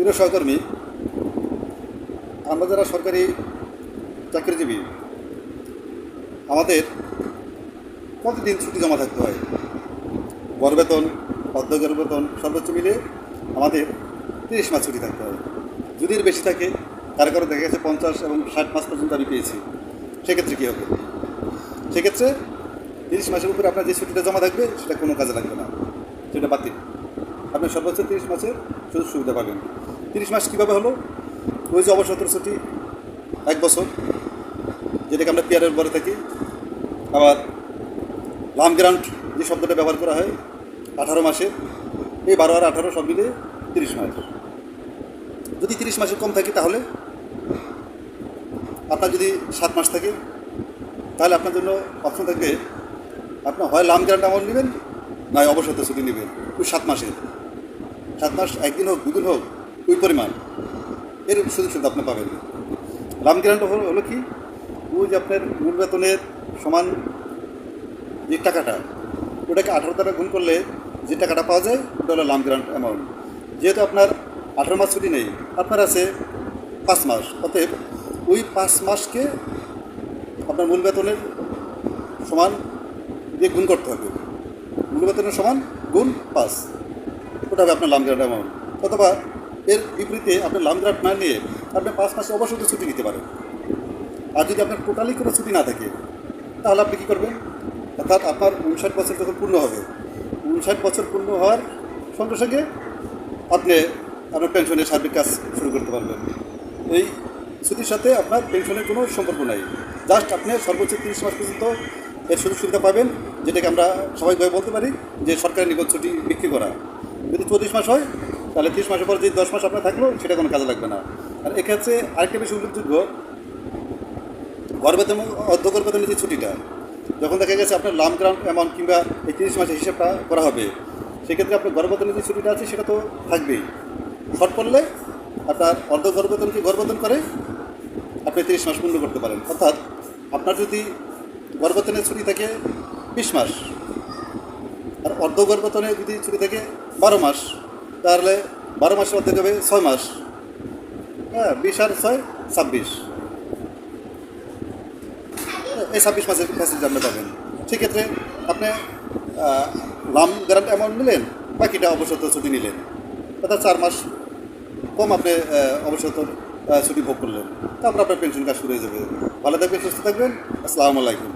প্রিয় সহকর্মী, আমরা যারা সরকারি চাকরিজীবী, আমাদের কতদিন ছুটি জমা থাকতে হয়। গড় বেতন অর্ধগড় বেতন, সর্বোচ্চ মিলে আমাদের তিরিশ মাস ছুটি থাকতে হয়। যদি বেশি থাকে, তার কারণে দেখা গেছে পঞ্চাশ এবং ষাট মাস পর্যন্ত আমি পেয়েছি। সেক্ষেত্রে কী হবে? সেক্ষেত্রে তিরিশ মাসের উপরে আপনার যে ছুটিটা জমা থাকবে, সেটা কোনো কাজে লাগবে না। সেটা বাতিল। আপনি সর্বোচ্চ তিরিশ মাসের সুযোগ সুবিধা পাবেন। তিরিশ মাস কীভাবে হলো? ওই যে অবসর ছুটি এক বছর, যেটাকে আমরা পিয়ারের বলে থাকি। আবার লাম গ্রান্ট যে শব্দটা ব্যবহার করা হয়, আঠারো মাসে, এই বারো আর আঠারো সব মিলে তিরিশ মাস। যদি তিরিশ মাসের কম থাকে তাহলে, আপনার যদি সাত মাস থাকে, তাহলে আপনার জন্য অপশন থাকবে, আপনার হয় লাম গ্রান্ট অ্যামাউন্ট নেবেন, নয় অবসর ছুটি নেবেন, ওই সাত মাসের। সাত মাস একদিন হোক, দুদিন হোক ওই পরিমাণ। এর সুযোগ সুবিধা আপনি পাবেন। লাম গ্রান্ট হলো হলো কি? ওই যে আপনার মূল বেতনের সমান যে টাকাটা, ওটাকে আঠারো দ্বারা গুণ করলে যে টাকাটা পাওয়া যায়, ওটা হলো লাম গ্রান্ট অ্যামাউন্ট যেহেতু আপনার আঠারো মাস ছুটি নেই, আপনার আছে পাঁচ মাস। অতএব ওই পাঁচ মাসকে আপনার মূল বেতনের সমান দিয়ে গুণ করতে হবে। মূল বেতনের সমান গুণ পাঁচ। ওটা হবে আপনার লাম গ্রান্ট অ্যামাউন্ট অথবা এর বিপরীতে আপনার লাম গ্রান্ট না নিয়ে আপনি পাঁচ মাসে অবশ্যই ছুটি নিতে পারেন। আর যদি আপনার টোটালি কোনো ছুটি না থাকে, তাহলে আপনি কী করবেন? অর্থাৎ আপনার উনষাট বছর যখন পূর্ণ হবে, উনষাট বছর পূর্ণ হওয়ার সঙ্গে সঙ্গে আপনি আপনার পেনশনের সার্বিক কাজ শুরু করতে পারবেন। এই ছুটির সাথে আপনার পেনশনের কোনো সম্পর্ক নাই। জাস্ট আপনি সর্বোচ্চ তিরিশ মাস পর্যন্ত এর সুযোগ সুবিধা পাবেন, যেটাকে আমরা সবাইভাবে বলতে পারি যে সরকারি নিকট ছুটি বিক্রি করা। যদি চল্লিশ মাস হয় তাহলে তিরিশ মাসের পর যে দশ মাস আপনার থাকল, সেটা কোনো কাজে লাগবে না। আর এক্ষেত্রে আরেকটা বেশি উল্লেখযোগ্য গর্ভবেতন অর্ধগর বেতনের যে ছুটিটা, যখন দেখা গেছে আপনার লাম গ্রাউন্ড অ্যামাউন্ট কিংবা এই তিরিশ মাসের হিসাবটা করা হবে, সেক্ষেত্রে আপনার গর্ভবেতনের যে ছুটিটা আছে, সেটা তো থাকবেই। শর্ট পড়লে আপনার অর্ধ গর্ভবেতনকে গর্ভবেতন করে, আপনি তিরিশ মাস পূর্ণ করতে পারেন। অর্থাৎ আপনার যদি গর্ভবেতনের ছুটি থাকে বিশ মাস, আর অর্ধ গর্ভবেতনে যদি ছুটি থাকে বারো মাস তাহলে বারো মাসের অর্ধেক হবে ছয় মাস। হ্যাঁ বিশ আর ছয়, ছাব্বিশ। এই ছাব্বিশ মাসের মেসেজ আপনি পাবেন। সেক্ষেত্রে আপনি লাম গ্রান্ট অ্যামাউন্ট নিলেন, বাকিটা অবসর ছুটি নিলেন। অর্থাৎ চার মাস কম আপনি অবসর ছুটি ভোগ করলেন। তারপর আপনার পেনশন কাজ শুরু হয়ে যাবে। ভালো থাকবেন, সুস্থ থাকবেন। আসসালামু আলাইকুম।